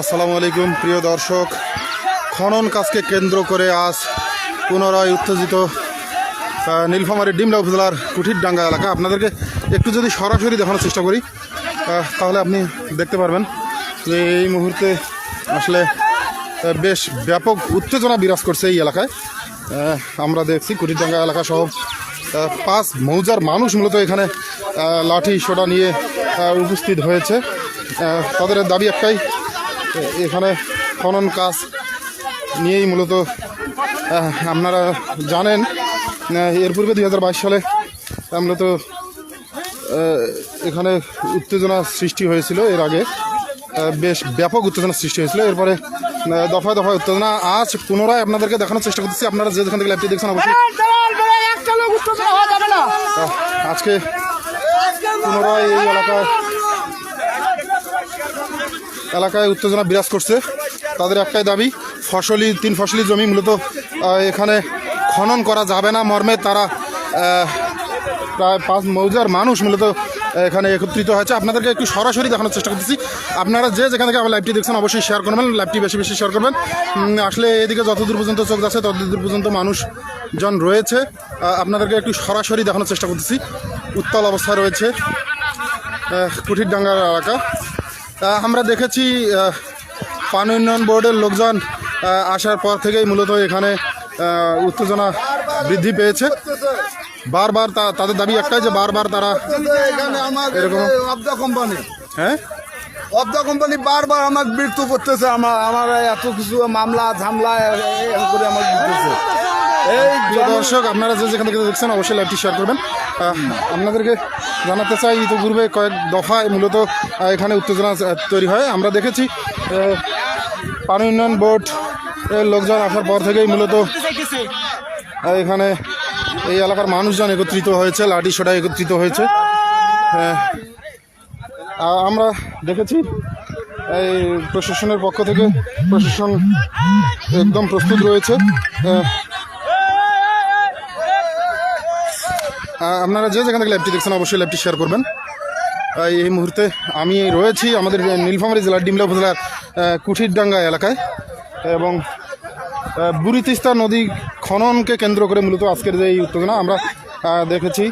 আসসালামু আলাইকুম, প্রিয় দর্শক। খনন কাজকে কেন্দ্র করে আজ পুনরায় উত্তেজিত নীলফামারী ডিমলা উপজেলার কুঠিরডাঙ্গা এলাকা। আপনাদেরকে একটু যদি সরাসরি দেখানোর চেষ্টা করি তাহলে আপনি দেখতে পারবেন যে এই মুহূর্তে আসলে বেশ ব্যাপক উত্তেজনা বিরাজ করছে এই এলাকায়। আমরা দেখছি কুঠিরডাঙ্গা এলাকা সহ পাঁচ মৌজার মানুষ মূলত এখানে লাঠি সোটা নিয়ে উপস্থিত হয়েছে। তাদের দাবি একটাই এখানে খনন কাজ নিয়েই মূলত আপনারা জানেন এর পূর্বে দু হাজার বাইশ সালে মূলত এখানে উত্তেজনা সৃষ্টি হয়েছিল এর আগে। বেশ ব্যাপক উত্তেজনা সৃষ্টি হয়েছিল। এরপরে দফায় দফায় উত্তেজনা আজ পুনরায় আপনাদেরকে দেখানোর চেষ্টা করতেছি। আপনারা যে যেখান থেকে ল্যাপটি দেখছেন অবশ্যই আজকে পুনরায় এই এলাকায় এলাকায় উত্তেজনা বিরাজ করছে। তাদের একটাই দাবি ফসলি তিন ফসলি জমি মূলত এখানে খনন করা যাবে না মর্মে। তারা প্রায় পাঁচ মৌজার মানুষ মূলত এখানে একত্রিত হয়েছে। আপনাদেরকে একটু সরাসরি দেখানোর চেষ্টা করতেছি। আপনারা যে যেখান থেকে আমার লাইভটি দেখছেন অবশ্যই শেয়ার করবেন লাইভটি বেশি বেশি শেয়ার করবেন। আসলে এদিকে যতদূর পর্যন্ত চোখ যাচ্ছে ততদূর পর্যন্ত মানুষজন রয়েছে। আপনাদেরকে একটু সরাসরি দেখানোর চেষ্টা করতেছি। উত্তাল অবস্থায় রয়েছে আহ, কুঠিরডাঙ্গার এলাকা। আমরা দেখেছি পানি উন্নয়ন বোর্ডের লোকজন আসার পর থেকেই মূলত এখানে উত্তেজনা বৃদ্ধি পেয়েছে। বারবার তা- তাদের দাবি একটাই যে বারবার তারা এরকম? অবদা কোম্পানি হ্যাঁ? অবদা কোম্পানি বারবার আমার মৃত্যু করতেছে আমার আমার এত কিছু মামলা ঝামলা করে আমার এই দর্শক আপনারা যে যেখান থেকে দেখছেন অবশ্যই লাইভটি শেয়ার করবেন। আপনাদেরকে জানাতে চাই ইতিপূর্বে কয়েক দফায় মূলত এখানে উত্তেজনা তৈরি হয়। আমরা দেখেছি পানি উন্নয়ন বোর্ড লোকজন আসার পর থেকেই মূলত এখানে এই এলাকার মানুষজন একত্রিত হয়েছে লাঠি সোটা একত্রিত হয়েছে। হ্যাঁ, আমরা দেখেছি এই প্রশাসনের পক্ষ থেকে প্রশাসন একদম প্রস্তুত রয়েছে। আপনারা যে যেখান থেকে ল্যাবটি দেখছেন অবশ্যই ল্যাবটি শেয়ার করবেন। এই মুহূর্তে আমি রয়েছি আমাদের নীলফামারী জেলার ডিমলা উপজেলার কুঠিরডাঙ্গা এলাকায়। এবং আহ, বুড়ি তিস্তা নদী খননকে কেন্দ্র করে মূলত আজকের যে এই উত্তেজনা আমরা দেখেছি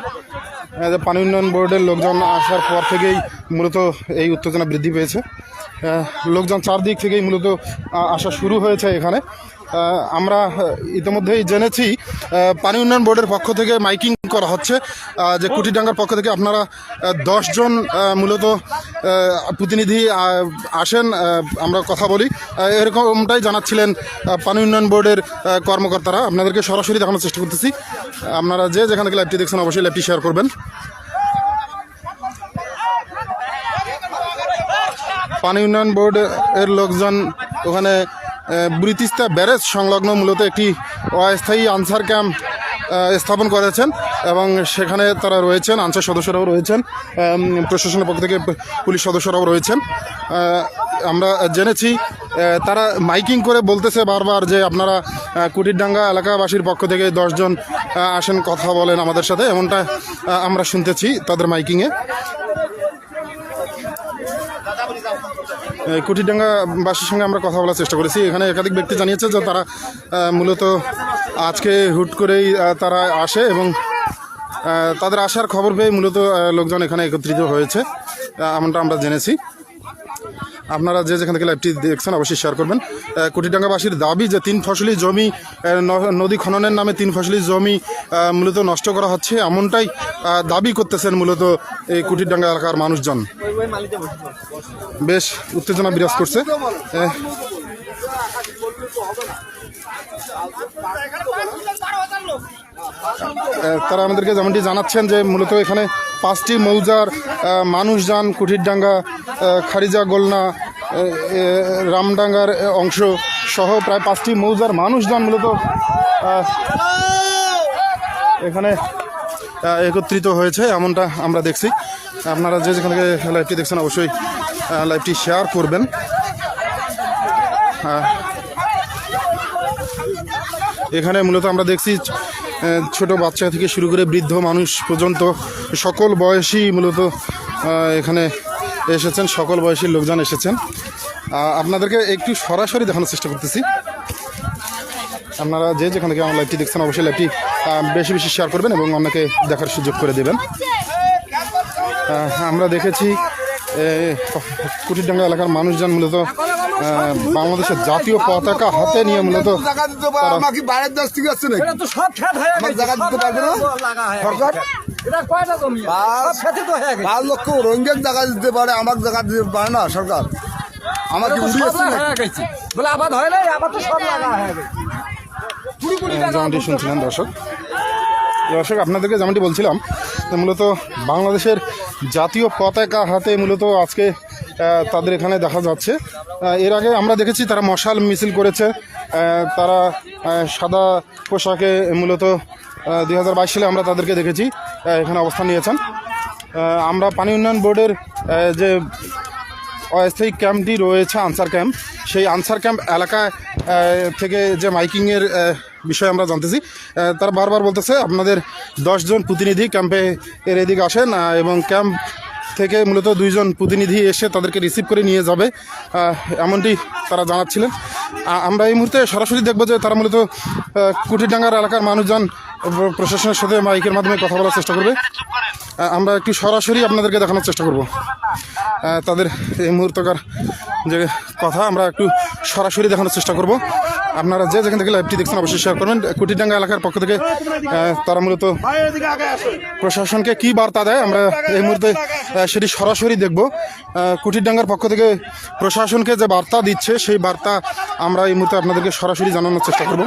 যে পানি উন্নয়ন বোর্ডের লোকজন আসার পর থেকেই মূলত এই উত্তেজনা বৃদ্ধি পেয়েছে। লোকজন চারদিক থেকেই মূলত আসা শুরু হয়েছে এখানে। আমরা ইতিমধ্যেই জেনেছি পানি উন্নয়ন বোর্ডের পক্ষ থেকে মাইকিং করা হচ্ছে যে কুটিডাঙ্গার পক্ষ থেকে আপনারা দশজন মূলত প্রতিনিধি আসেন আমরা কথা বলি। এরকমটাই জানাচ্ছিলেন পানি উন্নয়ন বোর্ডের কর্মকর্তারা। আপনাদেরকে সরাসরি দেখানোর চেষ্টা করতেছি। আপনারা যে যেখান থেকে লাইভটি দেখছেন, অবশ্যই লাইভটি শেয়ার করবেন। পানি উন্নয়ন বোর্ড এর লোকজন ওখানে আহ, ব্যারেজ সংলগ্ন মূলত একটি অস্থায়ী আনসার ক্যাম্প স্থাপন করেছেন এবং সেখানে তারা রয়েছেন আনসার সদস্যরাও রয়েছেন প্রশাসনের পক্ষ থেকে পুলিশ সদস্যরাও রয়েছেন। আমরা জেনেছি তারা মাইকিং করে বলতেছে বারবার যে আপনারা কুটিরডাঙ্গা এলাকাবাসীর পক্ষ থেকে দশজন আসেন কথা বলেন আমাদের সাথে এমনটা আমরা শুনতেছি তাদের মাইকিংয়ে। এই কুঠিডাঙ্গা বাসীর সঙ্গে আমরা কথা বলার চেষ্টা করেছি। এখানে একাধিক ব্যক্তি জানিয়েছে যে তারা মূলত আজকে হুট করেই তারা আসে এবং তাদের আসার খবর পেয়ে মূলত লোকজন এখানে একত্রিত হয়েছে এমনটা আমরা জেনেছি। আপনারা যে যেখান থেকে লাইভটি দেখছেন অবশ্যই শেয়ার করবেন। কোটিডাঙ্গাবাসীর দাবি যে তিন ফসলি জমি নদী খননের নামে তিন ফসলি জমি মূলত নষ্ট করা হচ্ছে এমনটাই দাবি করতেছেন মূলত এই কুটিরডাঙ্গা এলাকার মানুষজন। বেশ, উত্তেজনা বিরাজ করছে। তারা আমাদেরকে যেমনটি জানাচ্ছেন যে মূলত এখানে পাঁচটি মৌজার আহ, মানুষযান কুঠিরডাঙ্গা খারিজা গোলনা রামডাঙ্গার অংশ সহ প্রায় পাঁচটি মৌজার মানুষজন মূলত এখানে একত্রিত হয়েছে এমনটা আমরা দেখছি। আপনারা যে যেখান থেকে লাইভটি দেখছেন অবশ্যই লাইভটি শেয়ার করবেন। এখানে মূলত আমরা দেখছি ছোট বাচ্চা থেকে শুরু করে বৃদ্ধ মানুষ পর্যন্ত সকল বয়সী মূলত এখানে এসেছেন, সকল বয়সী লোকজন এসেছেন। আপনাদেরকে একটু সরাসরি দেখানোর চেষ্টা করতেছি। আপনারা যে যেখান থেকে আমার লাইভটি দেখছেন, অবশ্যই লাইভটি বেশি বেশি শেয়ার করবেন এবং অন্যকে দেখার সুযোগ করে দেবেন। আমরা দেখেছি কুটিরডাঙ্গা এলাকার মানুষজন মূলত বাংলাদেশের জাতীয় পতাকা হাতে নিয়ে মূলত আমাকে বাইরের দেশ থেকে আসছে নাকি? তো সব খেত হয়ে আমার গেছে জায়গা দিতে পারবে না? সরকার? এটা কয়টা জমি? সব খেতে তো হয়ে গেছে। পাঁচ লক্ষ রোহিঙ্গার জায়গা দিতে পারে আমার জায়গা দিতে পারে না সরকার। আমাকে নাকি? বলে আবাদ হয় তো সব লাগা হয়ে গেছে। যেমনটি শুনছিলেন দর্শক। দর্শক আপনাদেরকে যেমনটি বলছিলাম মূলত বাংলাদেশের জাতীয় পতাকা হাতে মূলত আজকে তাদের এখানে দেখা যাচ্ছে। এর আগে আমরা দেখেছি তারা মশাল মিছিল করেছে। তারা সাদা পোশাকে মূলত দুই হাজার বাইশ সালে আমরা তাদেরকে দেখেছি এখানে অবস্থান নিয়েছেন। আমরা পানি উন্নয়ন বোর্ডের যে অস্থায়ী ক্যাম্পটি রয়েছে আনসার ক্যাম্প সেই আনসার ক্যাম্প এলাকায় আহ, থেকে যে মাইকিংয়ের বিষয়ে আমরা জানতেছি তারা বারবার বলতেছে আপনাদের দশজন প্রতিনিধি ক্যাম্পে এর এদিকে আসেন এবং ক্যাম্প থেকে মূলত দুইজন প্রতিনিধি এসে তাদেরকে রিসিভ করে নিয়ে যাবে। এমনটি তারা জানাচ্ছিলেন। আমরা এই মুহূর্তে সরাসরি দেখব যে তারা মূলত কুটিরডাঙ্গার এলাকার মানুষজন প্রশাসনের সাথে মাইকের মাধ্যমে কথা বলার চেষ্টা করবে। আমরা একটু সরাসরি আপনাদেরকে দেখানোর চেষ্টা করব। তাদের এই মুহূর্তকার যে কথা আমরা একটু সরাসরি দেখানোর চেষ্টা করব। আপনারা যে যেখান থেকে লাইভটি দেখছেন অবশ্যই শেয়ার করবেন কুটিডাঙ্গা এলাকার পক্ষ থেকে তারা মূলত প্রশাসনকে কি বার্তা দেয় আমরা এই মুহূর্তে সেটি সরাসরি দেখব কুটিরডাঙ্গার পক্ষ থেকে প্রশাসনকে যে বার্তা দিচ্ছে সেই বার্তা আমরা এই মুহূর্তে আপনাদেরকে সরাসরি জানানোর চেষ্টা করব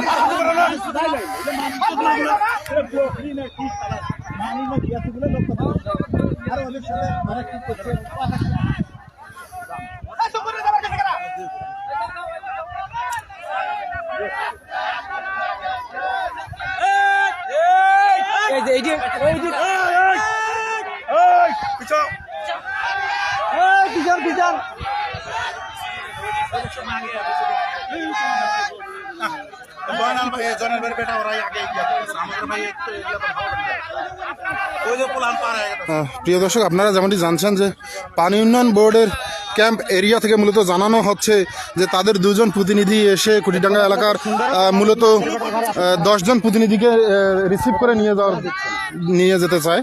এই যে এই যে এই যে এই পিছন। পিছন আহ, প্রিয় দর্শক আপনারা যেমনটি জানছেন যে পানি উন্নয়ন বোর্ডের ক্যাম্প এরিয়া থেকে মূলত জানানো হচ্ছে যে তাদের দুজন প্রতিনিধি এসে কুটিডাঙ্গা এলাকার মূলত দশজন প্রতিনিধিকে রিসিভ করে নিয়ে যাওয়ার নিয়ে যেতে চায়।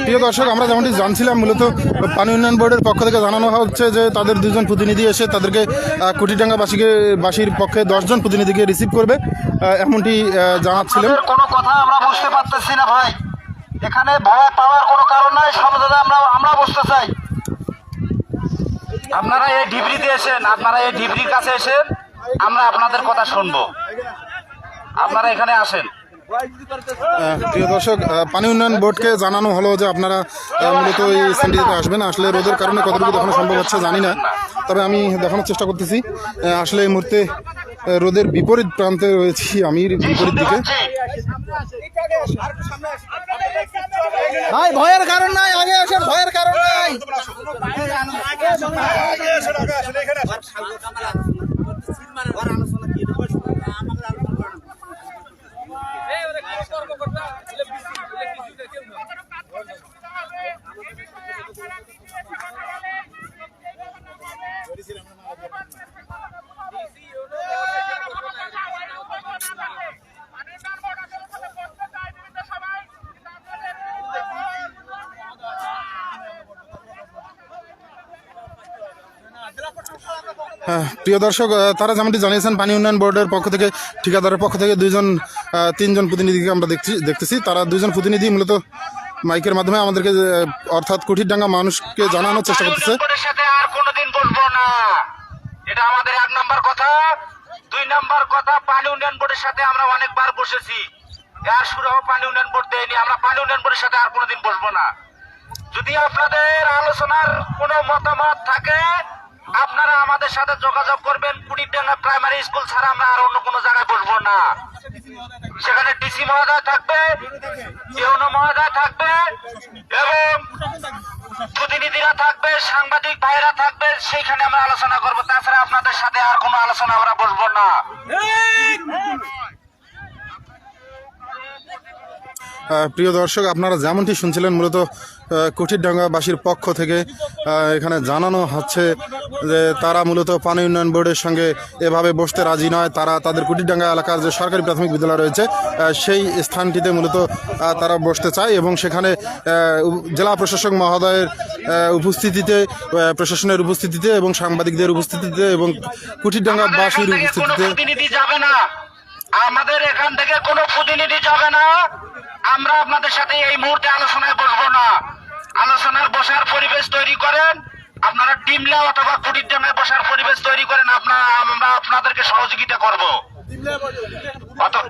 প্রিয় দর্শক আমরা যেমনটি জানছিলাম মূলত পানি উন্নয়ন বোর্ডের পক্ষ থেকে জানানো হচ্ছে যে তাদের দুজন প্রতিনিধি এসে তাদেরকে আহ, কুটিডাঙ্গা বাসীকে বাসীর পক্ষে দশজন প্রতিনিধিকে রিসিভ করবে এমনটি জানাচ্ছিলেন কোনো কথা আমরা বুঝতে পারতেছি না ভাই। এখানে ভয় পাওয়ার কোনো কারণ নাই সমাধানে আমরা আমরা বসতে চাই। আপনারা এই ডিব্রিতে এসেন, আপনারা এই ডিব্রির কাছে এসেন, আমরা আপনাদের কথা শুনব। আপনারা এখানে আসেন। প্রিয় দর্শক পানি উন্নয়ন বোর্ডকে জানানো হলো যে আপনারা মূলত এই সেন্টিতে আসবেন। আসলে রোদের কারণে কতটুকু দেখানো সম্ভব হচ্ছে জানি না তবে আমি দেখানোর চেষ্টা করতেছি। আসলে এই মুহূর্তে রোদের বিপরীত প্রান্তে রয়েছি আমি বিপরীত দিকে। ভাই ভয়ের কারণ নাই আগে আসেন ভয়ের কারণ নাই। হ্যাঁ, প্রিয় দর্শক তারা যেমনটি জানিয়েছেন, পানি উন্নয়ন বোর্ডের পক্ষ থেকে, ঠিকাদারের পক্ষ থেকে দুইজন তিনজন প্রতিনিধিকে আমরা দেখছি, দেখতেছি। তারা দুজন প্রতিনিধি মূলত মাইকের মাধ্যমে আমাদেরকে অর্থাৎ কুঠিরডাঙ্গা মানুষকে জানানোর চেষ্টা করতেছে। আর না। এটা আমাদের এক নাম্বার কথা। দুই নাম্বার কথা বোর্ডের সাথে আমরা অনেকবার বসেছি। বোর্ড দেয়নি। আমরা বোর্ডের সাথে আর বসবো না। যদি আপনাদের আলোচনার কোনো মতামত থাকে আপনারা আমাদের সাথে যোগাযোগ করবেন। কুড়িডাঙ্গা প্রাইমারি স্কুল ছাড়া আমরা আর অন্য কোনো জায়গায় বসবো না। সেখানে ডিসি মহোদয় থাকবে ইউনো মহোদয় থাকবে, এবং প্রতিনিধিরা থাকবে, সাংবাদিক ভাইরা থাকবে, সেইখানে আমরা আলোচনা করব। তাছাড়া আপনাদের সাথে আর কোনো আলোচনা আমরা বসবো না। প্রিয় দর্শক, আপনারা যেমনটি শুনছিলেন, মূলত কুঠিরডাঙ্গাবাসীর পক্ষ থেকে এখানে জানানো হচ্ছে যে তারা মূলত পানি উন্নয়ন বোর্ডের সঙ্গে এভাবে বসতে রাজি নয়। তারা তাদের কুঠিরডাঙ্গা এলাকার যে সরকারি প্রাথমিক বিদ্যালয় রয়েছে সেই স্থানটিতে মূলত তারা বসতে চায় এবং সেখানে জেলা প্রশাসক মহোদয়ের উপস্থিতিতে প্রশাসনের উপস্থিতিতে এবং সাংবাদিকদের উপস্থিতিতে এবং কুঠিরডাঙ্গাবাসীর উপস্থিতিতে আমাদের এখান থেকে কোনো প্রতিনিধি যাবে না। আমরা আপনাদের সাথে এই মুহূর্তে আলোচনায় বসবো না। আলোচনার বসার পরিবেশ তৈরি করেন। আপনারা ডিমলা অথবা কুটির ডাঙ্গায় বসার পরিবেশ তৈরি করেন। আপনারা, আমরা আপনাদেরকে সহযোগিতা করব।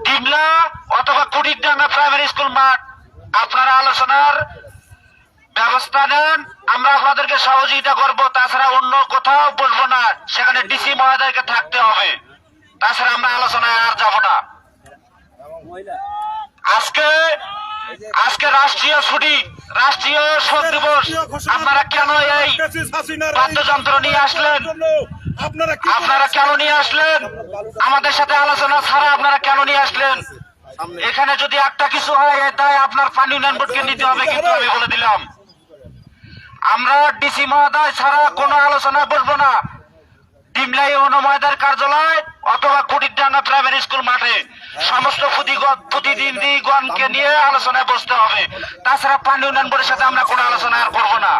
ডিমলা অথবা কুটির ডাঙ্গা প্রাইমারি স্কুল মাঠ, আপনারা আলোচনার ব্যবস্থা নেন। আমরা আপনাদেরকে সহযোগিতা করব। তাছাড়া অন্য কোথাও বসবো না। সেখানে ডিসি মহোদয়কে থাকতে হবে। তাছাড়া আমরা আলোচনায় আর যাব না। আজকে আজকে রাষ্ট্রীয় ছুটি রাষ্ট্রীয় শোক দিবস। আপনারা কেন এই বাদ্যযন্ত্র নিয়ে আসলেন? আপনারা আপনারা কেন নিয়ে আসলেন? আমাদের সাথে আলোচনা ছাড়া আপনারা কেন নিয়ে আসলেন? এখানে যদি একটা কিছু হয় তাই আপনার পানি উন্নয়ন বোর্ডকে নিতে হবে কিন্তু আমি বলে দিলাম। আমরা ডিসি মহোদয় ছাড়া কোনো আলোচনা বসবো না। ডিমলাই অনুময়দার কার্যালয় অথবা কুটিরডাঙ্গা প্রাইমারি স্কুল মাঠে। সমস্ত প্রতিনিধিগণকে নিয়ে আলোচনায় বসতে হবে। তাছাড়া পানি উন্নয়ন বোর্ডের সাথে আমরা কোনো আলোচনা আর করব না।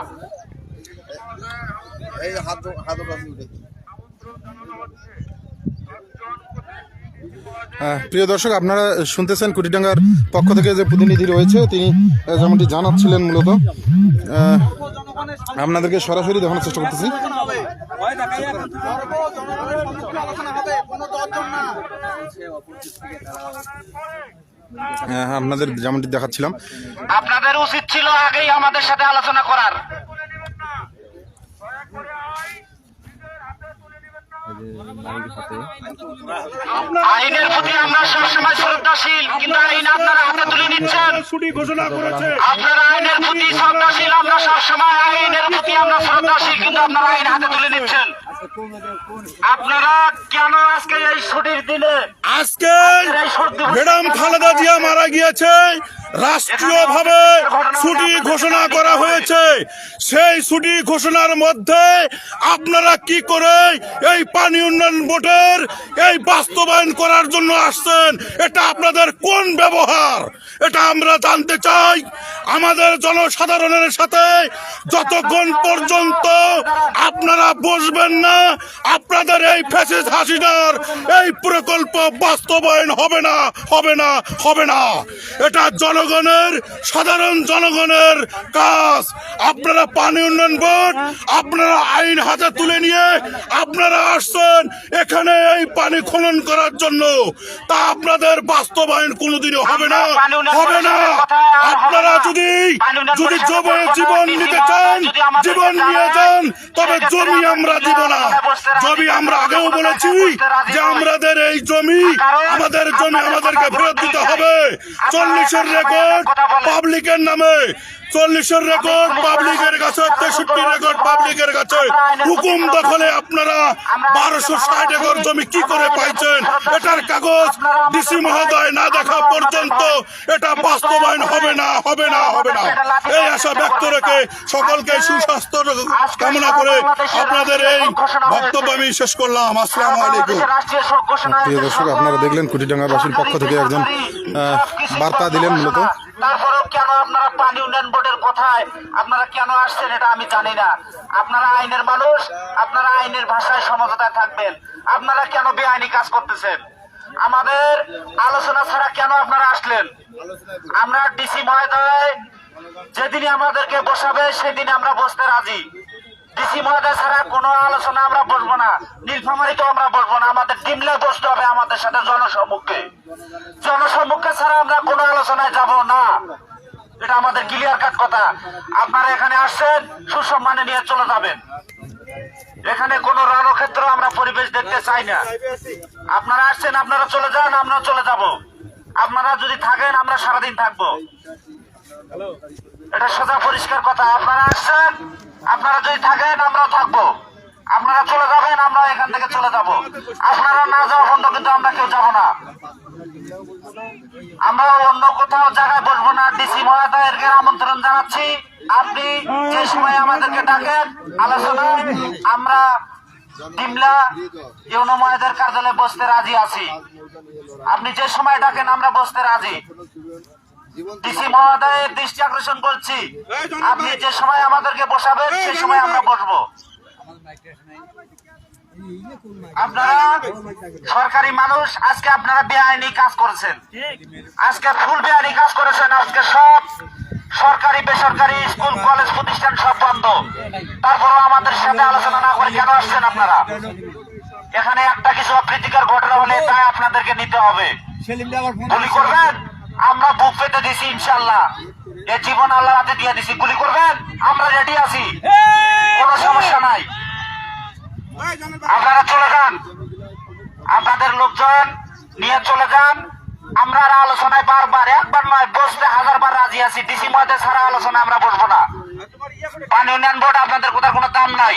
আহ, প্রিয় দর্শক আপনারা শুনতেছেন কুটিডাঙ্গার পক্ষ থেকে যে প্রতিনিধি রয়েছে তিনি যেমনটি জানাচ্ছিলেন মূলত আপনাদেরকে সরাসরি দেখানোর চেষ্টা করতেছি। আপনাদের যেমনটি দেখাচ্ছিলাম। আপনাদের উচিত ছিল আগেই আমাদের সাথে আলোচনা করার। আইনের প্রতি আমরা সবসময় শ্রদ্ধাশীল কিন্তু আইন আপনারা হাতে তুলে নিচ্ছেন। ছুটি ঘোষণা করেছে। আপনারা আইনের প্রতি শ্রদ্ধাশীল আমরা সবসময় আইনের প্রতি আমরা শ্রদ্ধাশীল কিন্তু আপনারা আইন হাতে তুলে নিচ্ছেন। আপনারা কেন আজকে এই ছুটির দিনে আজকে ম্যাডাম খালেদা জিয়া মারা গিয়েছে। রাষ্ট্রীয়ভাবে ছুটি ঘোষণা করা হয়েছে। সেই ছুটি ঘোষণার মধ্যে আপনারা কি করে এই পানি উন্নয়ন বোর্ডের এই বাস্তবায়ন করার জন্য আসছেন। এটা আপনাদের কোন ব্যবহার? এটা আমরা জানতে চাই। আমাদের জনসাধারণের সাথে যতক্ষণ পর্যন্ত আপনারা বসবেন না, আপনাদের এই ফ্যাসিস হাসিনার এই প্রকল্প বাস্তবায়ন হবে না হবে না হবে না। এটা জনগণের, সাধারণ জনগণের কাজ। আপনারা পানি উন্নয়ন বোর্ড, আপনারা আইন হাতে তুলে নিয়ে, আপনারা আসছেন এখানে এই পানি খনন করার জন্য। তা আপনাদের বাস্তবায়ন কোনোদিনও হবে না হবে না। আপনারা যদি যদি জবে জীবন নিতে চান জীবন নিয়ে যান তবে জমি আমরা দিব না। জমি আমরা আগেও বলেছি যে আমাদের এই জমি আমাদের জমি আমাদেরকে ফেরত দিতে হবে। চল্লিশের রেকর্ড পাবলিকের নামে। চল্লিশের রেকর্ড পাবলিকের কাছে, তেষট্টি রেকর্ড পাবলিকের কাছে। হুকুম দখলে আপনারা বারোশো ষাট একর জমি কি করে পাইছেন? এটার কাগজ ডিসি মহোদয় না দেখা পর্যন্ত এটা বাস্তবায়ন হবে না হবে না হবে না। এই আশা ব্যক্ত রেখে সকলকে সুস্বাস্থ্য কামনা করে আপনাদের এই বক্তব্য আমি শেষ করলাম। আসসালামু আলাইকুম। প্রিয় দর্শক, আপনারা দেখলেন কুটিডাঙ্গাবাসীর পক্ষ থেকে একজন বার্তা দিলেন মূলত। তারপরেও কেন আপনারা পানি উন্নয়ন বোর্ডের কথায় আপনারা কেন আসছেন এটা আমি জানি না। আপনারা আইনের মানুষ, আপনারা আইনের ভাষায় সমঝোতায় থাকবেন। আপনারা কেন বেআইনি কাজ করতেছেন? আমাদের আলোচনা ছাড়া কেন আপনারা আসলেন? আমরা ডিসি মহোদয় যেদিনই আমাদেরকে বসাবে সেদিন আমরা বসতে রাজি। ডিসি মহোদয় ছাড়া কোনো আলোচনা আমরা বসবো না। নীলফামারিতেও আমরা বসবো না। আমাদের ডিমলে বসতে হবে আমাদের সাথে জনসম্মুখে। জনসম্মুখে ছাড়া আমরা কোনো আলোচনায় যাব না। এটা আমাদের ক্লিয়ার কাট কথা। আপনারা এখানে আসছেন, সুসম্মানে নিয়ে চলে যাবেন। এখানে কোনো রণক্ষেত্র আমরা পরিবেশ দেখতে চাই না। আপনারা আসছেন, আপনারা চলে যান আমরা চলে যাব। আপনারা যদি থাকেন, আমরা সারাদিন থাকব। এটা সোজা পরিষ্কার কথা, আপনারা আসছেন, আপনারা যদি থাকেন, আমরাও থাকব। আপনারা চলে যাবেন আমরা এখান থেকে চলে যাব। আপনারা না যাওয়া পর্যন্ত কিন্তু আমরা কেউ যাব না। আমরা অন্য কোথাও জায়গায় বসবো না। ডিসি মহোদয়েরকে আমন্ত্রণ জানাচ্ছি। আপনি যে সময় আমাদেরকে ডাকেন আলোচনায় আমরা ডিমলা ইউনো মহোদয়ের কার্যালয়ে বসতে রাজি আছি। আপনি যে সময় ডাকেন, আমরা বসতে রাজি। ডিসি মহোদয়ের দৃষ্টি আকর্ষণ করছি। আপনি যে সময় আমাদেরকে বসাবেন সে সময় আমরা বসবো। আপনারা সরকারি মানুষ আজকে আপনারা বেআইনি কাজ করেছেন। আজকে ফুল বেআইনি কাজ করেছেন। আজকে সব সরকারি বেসরকারি স্কুল কলেজ প্রতিষ্ঠান সব বন্ধ। তারপরেও আমাদের সাথে আলোচনা না করে কেন আসছেন আপনারা? এখানে একটা কিছু অপ্রীতিকর ঘটনা হলে তাই আপনাদেরকে নিতে হবে। গুলি করবেন? আমরা বুক পেতে দিছি ইনশাল্লাহ এ জীবন আল্লাহ হাতে দিয়ে দিছি। গুলি করবেন? আমরা রেডি আছি। কোনো সমস্যা নাই। আপনারা চলে যান। আপনাদের লোকজন নিয়ে চলে যান। আমরা আলোচনায় বারবার, একবার নয়, বসতে হাজার বার রাজি আছি। ডিসি মধ্যে ছাড়া আলোচনা আমরা বসবো না। পানি উন্নয়ন বোর্ড আপনাদের কোথাও কোনো দাম নাই।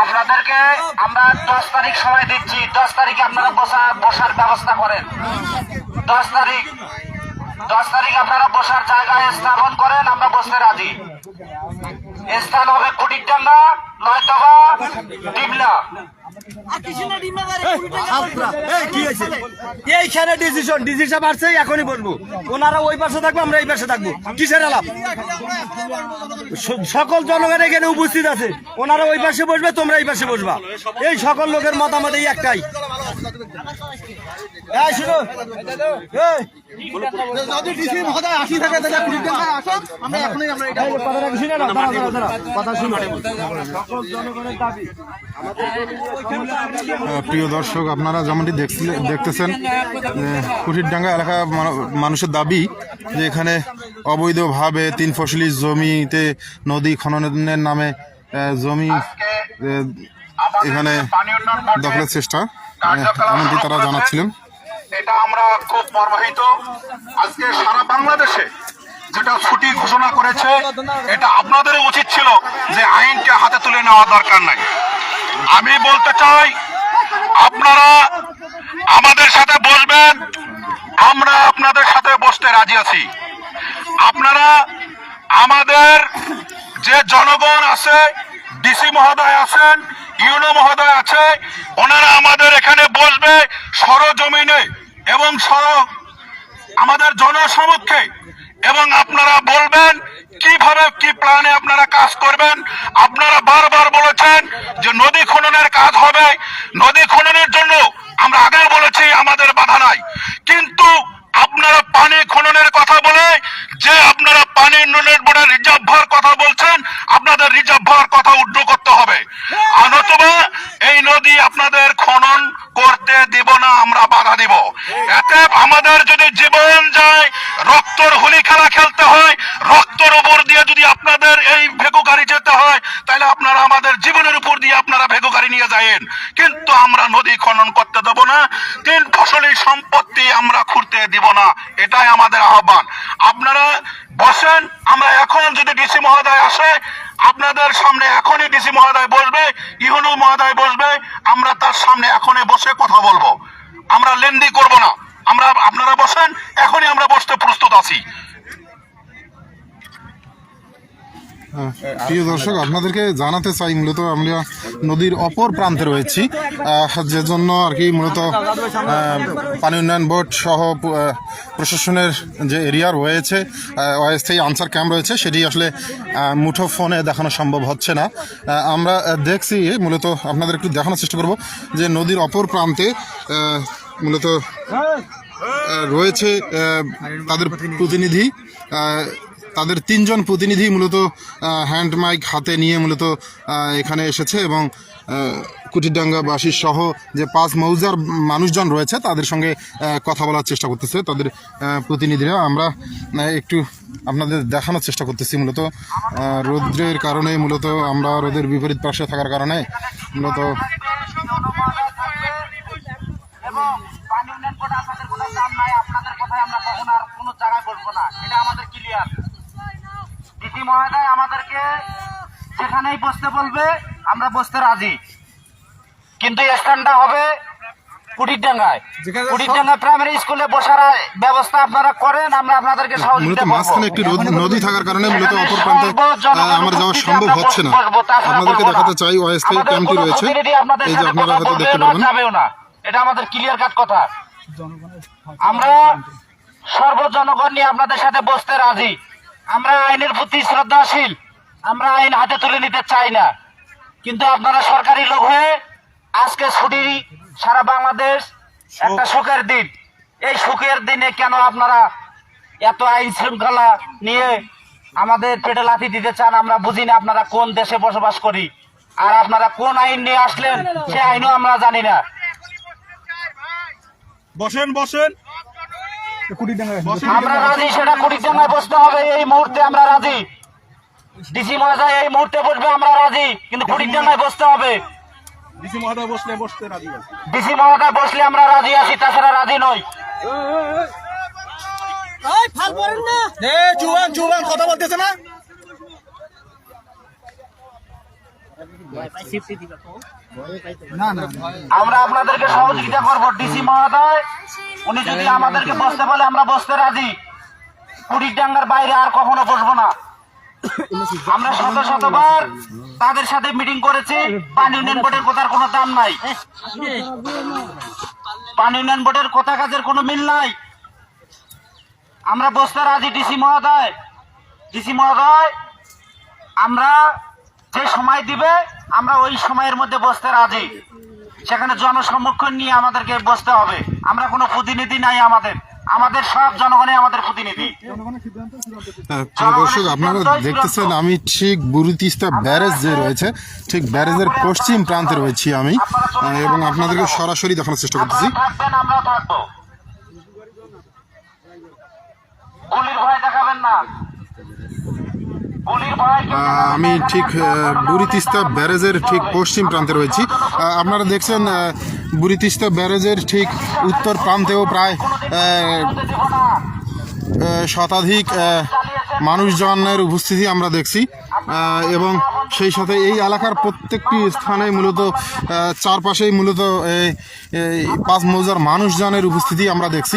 আপনাদেরকে আমরা দশ তারিখ সময় দিচ্ছি। দশ তারিখে আপনারা বসা, বসার ব্যবস্থা করেন। দশ তারিখ দশ তারিখ আপনারা বসার জায়গায় স্থাপন করেন, আমরা বসতে রাজি। স্থান হবে কুটির ডাঙ্গা নয়তবা ডিমলা। এইখানে ডিসিশন ডিসিশন আসছে এখনই বলব। ওনারা ওই পাশে থাকবে আমরা এই পাশে থাকব। কিসের আলাপ? সকল জনগণ এখানে উপস্থিত আছে। ওনারা ওই পাশে বসবে তোমরা এই পাশে বসবা। এই সকল লোকের মতামত এই একটাই। প্রিয় দর্শক আপনারা যেমনটি দেখতেছেন কুঠিরডাঙ্গা এলাকা মানুষের দাবি যে এখানে অবৈধভাবে তিন ফসলি জমিতে নদী খননের নামে জমি এখানে দখলের চেষ্টা এমনটি তারা জানাচ্ছিলেন। এটা আমরা খুব মর্মাহিত আজকে সারা বাংলাদেশে যেটা ছুটি ঘোষণা করেছে, এটা আপনাদের উচিত ছিল যে আইনটা হাতে তুলে নেওয়া দরকার নাই। আমি বলতে চাই, আপনারা আমাদের সাথে বসবেন, আমরা আপনাদের সাথে বসতে রাজি আছি। আপনারা আমাদের যে জনগণ আছে ডিসি মহোদয় আছেন, ইউনো মহোদয় আছে, ওনারা আমাদের এখানে বসবে সরজমিনে। এবং সড়ক আমাদের জনসমক্ষে, এবং আপনারা বলবেন কীভাবে, কি প্ল্যানে আপনারা কাজ করবেন? আপনারা বারবার বলেছেন যে নদী খননের কাজ হবে। নদী খননের জন্য আমরা আগেও বলেছি আমাদের বাধা নাই। কিন্তু আপনারা পানি খননের কথা বলে, যে আপনারা পানি উন্নয়ন বোর্ডের রিজার্ভ ভার কথা বলছেন, আপনাদের রিজার্ভ ভার কথা উড্ড করতে হবে। নতুবা এই নদী আপনাদের খনন করতে দিব না, আমরা বাধা দিব। এতে আমাদের যদি জীবন যায়, রক্তর হোলি খেলা খেলতে হয়, রক্তর উপর দিয়ে যদি আপনাদের এই ভেগু গাড়ি যেতে হয়, তাহলে আপনারা আমাদের জীবনের উপর দিয়ে আপনারা ভেগু গাড়ি নিয়ে যায়েন। কিন্তু আমরা নদী খনন করতে দেব না ফসলি সম্পত্তি আমরা খুঁড়তে দিব না। এটাই আমাদের আহ্বান। আপনারা বসেন, আমরা এখন যদি ডিসি মহোদয় আসে, আপনাদের সামনে এখনই ডিসি মহোদয় বসবে ইহনু মহোদয় বসবে, আমরা তার সামনে এখনই বসে কথা বলব। আমরা লেন্দি করব না। আমরা, আপনারা বসেন, এখনই আমরা বসতে প্রস্তুত আছি হ্যাঁ, প্রিয় দর্শক, আপনাদেরকে জানাতে চাই মূলত আমরা নদীর অপর প্রান্তে রয়েছি। যে জন্য আর কি মূলত পানি উন্নয়ন বোর্ড সহ প্রশাসনের যে এরিয়া রয়েছে অস্থায়ী আনসার ক্যাম্প রয়েছে, সেটি আসলে মুঠো ফোনে দেখানো সম্ভব হচ্ছে না। আমরা দেখছি, মূলত আপনাদের একটু দেখানোর চেষ্টা করব যে নদীর অপর প্রান্তে মূলত রয়েছে তাদের প্রতিনিধি তাদের তিনজন প্রতিনিধি মূলত হ্যান্ড মাইক হাতে নিয়ে মূলত এখানে এসেছে এবং আহ, কুটিরডাঙ্গাবাসী সহ যে পাঁচ মৌজার মানুষজন রয়েছে তাদের সঙ্গে কথা বলার চেষ্টা করতেছে। তাদের প্রতিনিধিরা আমরা একটু আপনাদের দেখানোর চেষ্টা করতেছি মূলত। রৌদ্রের কারণে মূলত আমরা রোদের বিপরীত পাশে থাকার কারণে মূলত আমরা কখনো আর কোনো জায়গায় না। এটা আমাদের ক্লিয়ার ডিসি মহোদয় আমাদেরকে যেখানেই বসতে বলবে আমরা বসতে রাজি। কিন্তু স্থানটা হবে কুটিরডাঙ্গায়। কুটিরডাঙ্গা প্রাইমারি স্কুলে বসার ব্যবস্থা আপনারা করেন আমরা আপনাদেরকে সহযোগিতা করব। মাঝখানে একটি নদী থাকার কারণে মূলত অপর প্রান্তে আমার যাওয়া সম্ভব হচ্ছে না। আপনাদেরকে দেখাতে চাই অস্থায়ী ক্যাম্পটি রয়েছে। এই যে আপনারা হয়তো দেখতে পারবেন না। এটা আমাদের ক্লিয়ার কাট কথা। আমরা সর্ব জনগণ নিয়ে আপনাদের সাথে বসতে রাজি। আমরা আইনের প্রতি শ্রদ্ধাশীল। আমরা আইন হাতে তুলে নিতে চাই না। কিন্তু আপনারা সরকারি লোক হয়ে আজকে ছুটি সারা বাংলাদেশ একটা সুখের দিন। এই সুখের দিনে কেন আপনারা এত আইন শৃঙ্খলা নিয়ে আমাদের পেটে লাথি দিতে চান? আমরা বুঝি না আপনারা কোন দেশে বসবাস করি। আর আপনারা কোন আইন নিয়ে আসলেন সে আইনও আমরা জানি না। বসেন বসেন। আমরা রাজি সেটা কুড়িটাঙ্গায় বসতে হবে এই মুহূর্তে আমরা রাজি। ডিসি মহাশয় এই মুহূর্তে বসবে আমরা রাজি কিন্তু কুড়িটাঙ্গায় বসতে হবে। ডিসি মহাশয় বসলে বসতে রাজি আছি ডিসি মহাশয় বসলে আমরা রাজি আছি তাছাড়া রাজি নই। আমরা আপনাদেরকে সহযোগিতা করব ডিসি মহোদয়। উনি যদি আমাদেরকে বসতে বলে আমরা বসতে রাজি। কুড়ির ডাঙ্গার বাইরে আর কখনো বসবো না। আমরা শত শতবার তাদের সাথে মিটিং করেছি। পানি উন্নয়ন বোর্ডের কথার কোনো দাম নাই। পানি উন্নয়ন বোর্ডের কথা কাজের কোনো মিল নাই। আমরা বসতে রাজি ডিসি মহোদয়। ডিসি মহোদয় আমরা যে সময় দিবে আমরা ওই সময়ের মধ্যে বসতে রাজি। সেখানে জনসম্মুখীন নিয়ে আমাদেরকে বসতে হবে। আমরা কোনো প্রতিনিধি নাই আমাদের। আমাদের সব জনগণই আমাদের প্রতিনিধি। হ্যাঁ, দর্শক আপনারা দেখতেছেন আমি ঠিক বুরুতিস্তা ব্যারেজ যে রয়েছে ঠিক ব্যারেজের পশ্চিম প্রান্তে রয়েছি আমি এবং আপনাদেরকে সরাসরি দেখানোর চেষ্টা করতেছি। গুলির ভয় দেখাবেন না গুলির ভয় কেউ আহ, দেখাবেন আমি ঠিক এখানে আহ, বুড়িতিস্তা ব্যারেজের ঠিক পশ্চিম প্রান্তে রয়েছি। আপনারা দেখছেন আহ, বুড়িতিস্তা ব্যারেজের ঠিক উত্তর প্রান্তেও প্রায় শতাধিক মানুষজনের উপস্থিতি আমরা দেখছি। এবং সেই সাথে এই এলাকার প্রত্যেকটি স্থানে মূলত চারপাশেই মূলত পাঁচ মৌজার মানুষজনের উপস্থিতি আমরা দেখছি।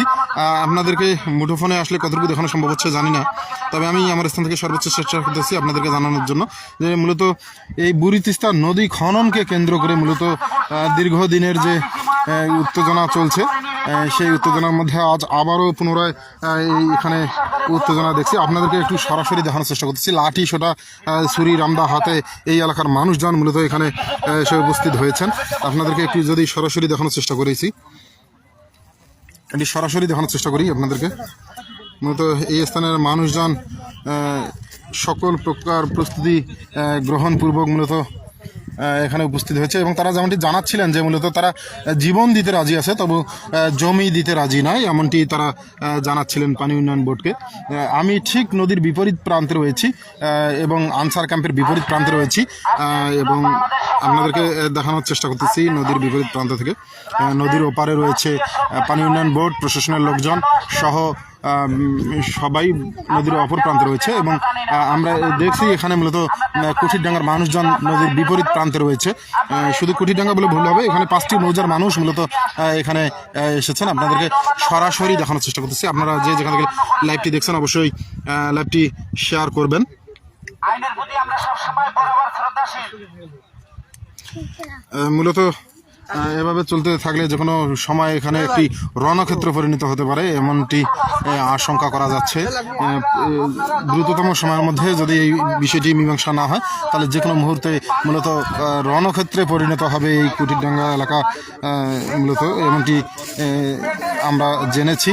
আপনাদেরকে মুঠোফোনে আসলে কতটুকু দেখানো সম্ভব হচ্ছে জানি না। তবে আমি আমার স্থান থেকে সর্বোচ্চ চেষ্টা করতেছি আপনাদেরকে জানানোর জন্য যে মূলত এই বুড়ি তিস্তা নদী খননকে কেন্দ্র করে মূলত দীর্ঘদিনের যে উত্তেজনা চলছে সেই উত্তেজনার মধ্যে আজ আবারও পুনরায় এখানে উত্তেজনা দেখছি। আপনাদেরকে একটু সরাসরি দেখানোর চেষ্টা করতেছি। লাঠি সোটা ছুরি রামদা হাতে এই এলাকার মানুষজন মূলত এখানে এসে উপস্থিত হয়েছেন। আপনাদেরকে একটু যদি সরাসরি দেখানোর চেষ্টা করেছি এটি সরাসরি দেখানোর চেষ্টা করি আপনাদেরকে। মূলত এই স্থানের মানুষজন সকল প্রকার প্রস্তুতি গ্রহণপূর্বক মূলত এখানে উপস্থিত হয়েছে এবং তারা যেমনটি জানাচ্ছিলেন যে মূলত তারা জীবন দিতে রাজি আছে, তবু জমি দিতে রাজি নয়, এমনটি তারা জানাচ্ছিলেন পানি উন্নয়ন বোর্ডকে। আমি ঠিক নদীর বিপরীত প্রান্তে রয়েছি এবং আনসার ক্যাম্পের বিপরীত প্রান্তে রয়েছি এবং আপনাদেরকে দেখানোর চেষ্টা করতেছি নদীর বিপরীত প্রান্ত থেকে। নদীর ওপারে রয়েছে পানি উন্নয়ন বোর্ড, প্রশাসনের লোকজন সহ সবাই নদীর অপর প্রান্তে রয়েছে এবং আমরা দেখছি এখানে মূলত কুঠিরডাঙ্গার মানুষজন নদীর বিপরীত প্রান্তে রয়েছে। শুধু কুঠিরডাঙ্গা বলে ভুল হবে এখানে পাঁচটি মৌজার মানুষ মূলত এখানে এসেছেন। আপনাদেরকে সরাসরি দেখানোর চেষ্টা করতেছি। আপনারা যে যেখান থেকে লাইভটি দেখছেন অবশ্যই লাইভটি শেয়ার করবেন। মূলত এভাবে চলতে থাকলে যে কোনো সময় এখানে একটি রণক্ষেত্র পরিণত হতে পারে, এমনটি আশঙ্কা করা যাচ্ছে। দ্রুততম সময়ের মধ্যে যদি এই বিষয়টি মীমাংসা না হয়, তাহলে যে কোনো মুহূর্তে মূলত রণক্ষেত্রে পরিণত হবে এই কুটিরডাঙ্গা এলাকা মূলত, এমনটি আমরা জেনেছি।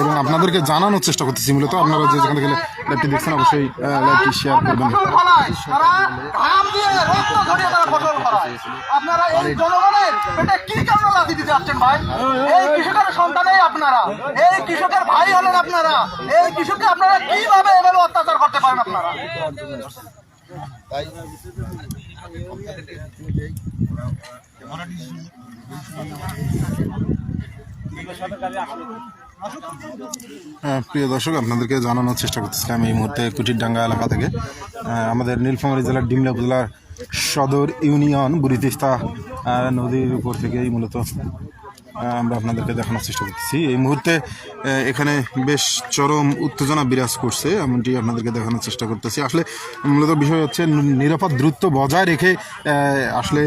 এবং আপনাদেরকে জানানোর চেষ্টা করতেছি মূলত। আপনারা যে যেখান থেকে লাইভটি দেখছেন অবশ্যই লাইভটি শেয়ার করবেন। আপনারা এই জনগণের পেটে কি কারণে লাথি দিতে যাচ্ছেন ভাই? এই কৃষকের সন্তানই আপনারা। এই কৃষকের ভাই হলেন আপনারা। এই কৃষককে আপনারা কীভাবে এভাবে অত্যাচার করতে পারেন আপনারা? প্রিয় দর্শক, আপনাদেরকে জানানোর চেষ্টা করতেছিলাম এই মুহূর্তে কুটিরডাঙ্গা এলাকা থেকে। আমাদের নীলফামারী জেলার ডিমলা উপজেলার সদর ইউনিয়ন বুড়িতিস্তা নদীর উপর থেকেই মূলত আমরা আপনাদেরকে দেখানোর চেষ্টা করতেছি। এই মুহূর্তে এখানে বেশ চরম উত্তেজনা বিরাজ করছে, এমনটি আপনাদেরকে দেখানোর চেষ্টা করতেছি। আসলে মূলত বিষয় হচ্ছে নিরাপদ দ্রুত বজায় রেখে আসলে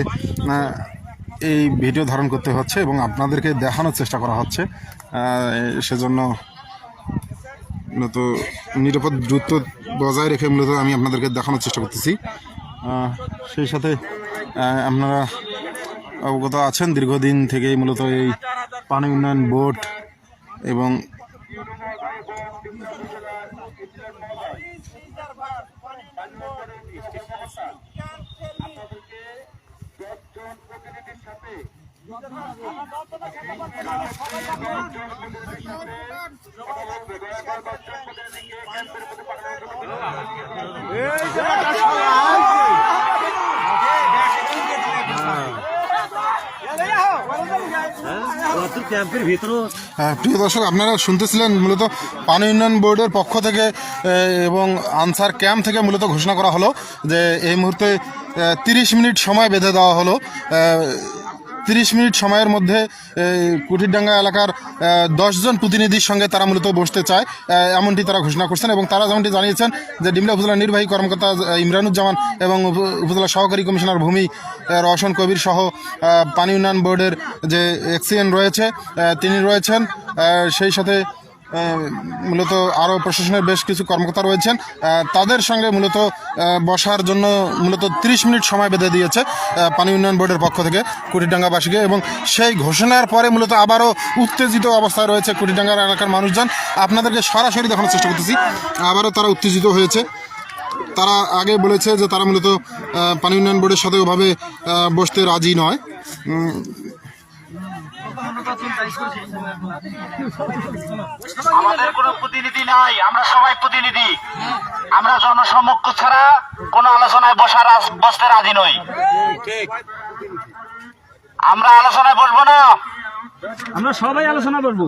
এই ভিডিও ধারণ করতে হচ্ছে এবং আপনাদেরকে দেখানোর চেষ্টা করা হচ্ছে। সেজন্য মূলত নিরাপদ দ্রুত বজায় রেখে মূলত আমি আপনাদেরকে দেখানোর চেষ্টা করতেছি। সেই সাথে আপনারা অবগত আছেন, দীর্ঘদিন থেকেই মূলত এই পানি উন্নয়ন বোর্ড এবং প্রিয় দর্শক, আপনারা শুনতেছিলেন মূলত পানি উন্নয়ন বোর্ডের পক্ষ থেকে এবং আনসার ক্যাম্প থেকে মূলত ঘোষণা করা হলো যে এই মুহূর্তে তিরিশ মিনিট সময় বেঁধে দেওয়া হলো। তিরিশ মিনিট সময়ের মধ্যে কুঠিরডাঙ্গা এলাকার দশজন প্রতিনিধির সঙ্গে তারা মূলত বসতে চায়। এমনটি তারা ঘোষণা করছেন এবং তারা যেমনটি জানিয়েছেন যে ডিমলা উপজেলা নির্বাহী কর্মকর্তা ইমরানুজ্জামান এবং উপ- উপজেলা সহকারী কমিশনার ভূমি রওশন কবির সহ পানি উন্নয়ন বোর্ডের যে এক্সিএন রয়েছে তিনি রয়েছেন। সেই সাথে মূলত আরও প্রশাসনের বেশ কিছু কর্মকর্তা রয়েছেন। তাদের সঙ্গে মূলত বসার জন্য মূলত 30 মিনিট সময় বেঁধে দিয়েছে পানি উন্নয়ন বোর্ডের পক্ষ থেকে কুটিডাঙ্গাবাসীকে এবং সেই ঘোষণার পরে মূলত আবারও উত্তেজিত অবস্থায় রয়েছে কুটিডাঙ্গার এলাকার মানুষজন। আপনাদেরকে সরাসরি দেখানোর চেষ্টা করতেছি। আবারও তারা উত্তেজিত হয়েছে। তারা আগে বলেছে যে তারা মূলত পানি উন্নয়ন বোর্ডের সাথে ওভাবে বসতে রাজি নয়। আমাদের কোনো প্রতিনিধি নাই আমরা সবাই প্রতিনিধি। আমরা জনসমক্ষ ছাড়া কোনো আলোচনায় বসার বসতে রাজি নই। আমরা আলোচনায় বসবো না। আমরা সবাই আলোচনা করব।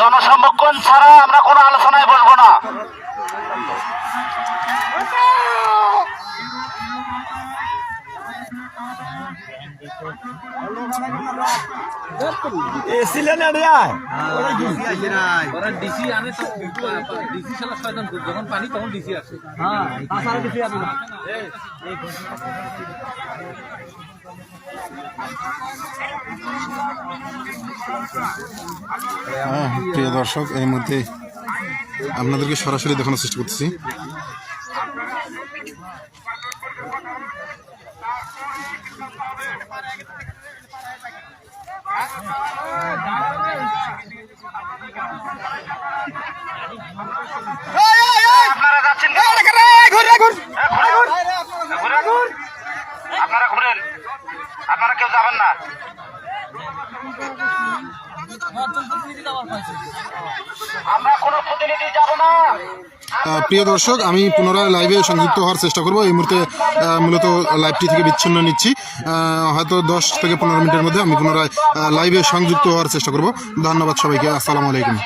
জনসমক্ষণ ছাড়া আমরা কোনো আলোচনায় বসবো না। এসিলেন এরিয়ায় ওরা ডিসি আনে তো ডিসি শালা শয়তান যখন পানি তখন ডিসি আসে। হ্যাঁ তাছাড়া না। হ্যাঁ প্রিয় দর্শক এই মুহূর্তে আপনাদেরকে সরাসরি দেখানোর চেষ্টা করতেছি। আপনারা ঘুরেন আপনারা কেউ যাবেন না প্রিয় দর্শক, আমি পুনরায় লাইভে সংযুক্ত হওয়ার চেষ্টা করব। এই মুহূর্তে মূলত লাইভটি থেকে বিচ্ছিন্ন নিচ্ছি। হয়তো দশ থেকে পনেরো মিনিটের মধ্যে আমি পুনরায় লাইভে সংযুক্ত হওয়ার চেষ্টা করব। ধন্যবাদ সবাইকে। আসসালামু আলাইকুম।